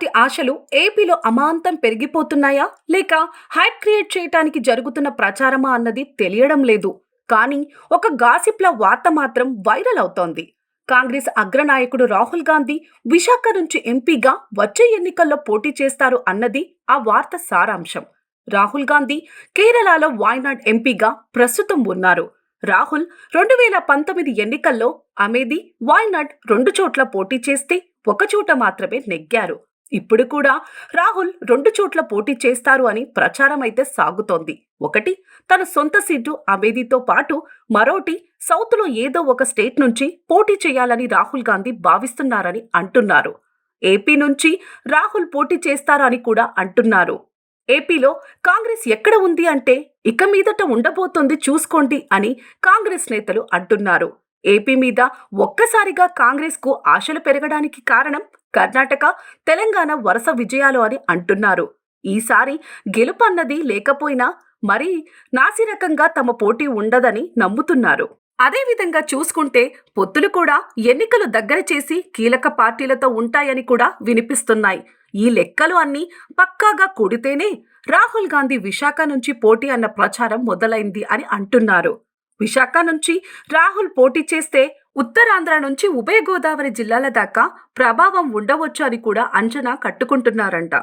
Party ఆశలు ఏపీలో అమాంతం పెరిగిపోతున్నాయా? లేక హైప్ క్రియేట్ చేయటానికి జరుగుతున్న ప్రచారమా అన్నది తెలియడం లేదు. కానీ ఒక గాసిప్ల వార్త మాత్రం వైరల్ అవుతోంది. కాంగ్రెస్ అగ్రనాయకుడు రాహుల్ గాంధీ విశాఖ నుంచి ఎంపీగా వచ్చే ఎన్నికల్లో పోటీ చేస్తారు అన్నది ఆ వార్త సారాంశం. రాహుల్ గాంధీ కేరళలో వాయనాడ్ ఎంపీగా ప్రస్తుతం ఉన్నారు. రాహుల్ రెండు వేల పంతొమ్మిది ఎన్నికల్లో అమేది వాయనాడ్ రెండు చోట్ల పోటీ చేస్తే ఒకచోట మాత్రమే నెగ్గారు. ఇప్పుడు కూడా రాహుల్ రెండు చోట్ల పోటీ చేస్తారు అని ప్రచారం అయితే సాగుతోంది. ఒకటి తన సొంత సీటు అమేదితో పాటు మరోటి సౌత్లో ఏదో ఒక స్టేట్ నుంచి పోటీ చేయాలని రాహుల్ గాంధీ భావిస్తున్నారని అంటున్నారు. ఏపీ నుంచి రాహుల్ పోటీ చేస్తారని కూడా అంటున్నారు. ఏపీలో కాంగ్రెస్ ఎక్కడ ఉంది అంటే ఇక మీదట ఉండబోతోంది చూసుకోండి అని కాంగ్రెస్ నేతలు అంటున్నారు. ఏపీ మీద ఒక్కసారిగా కాంగ్రెస్కు ఆశలు పెరగడానికి కారణం కర్ణాటక తెలంగాణ వరుస విజయాలు అని అంటున్నారు. ఈసారి గెలుపు అన్నది లేకపోయినా మరి నాసిరకంగా తమ పోటీ ఉండదని నమ్ముతున్నారు. అదేవిధంగా చూసుకుంటే పొత్తులు కూడా ఎన్నికలు దగ్గర చేసి కీలక పార్టీలతో ఉంటాయని కూడా వినిపిస్తున్నాయి. ఈ లెక్కలు అన్నీ పక్కాగా కూడితేనే రాహుల్ గాంధీ విశాఖ నుంచి పోటీ అన్న ప్రచారం మొదలైంది అని అంటున్నారు. విశాఖ నుంచి రాహుల్ పోటీ చేస్తే ఉత్తరాంధ్ర నుంచి ఉభయ గోదావరి జిల్లాల దాకా ప్రభావం ఉండవచ్చు అని కూడా అంచనా కట్టుకుంటున్నారంట.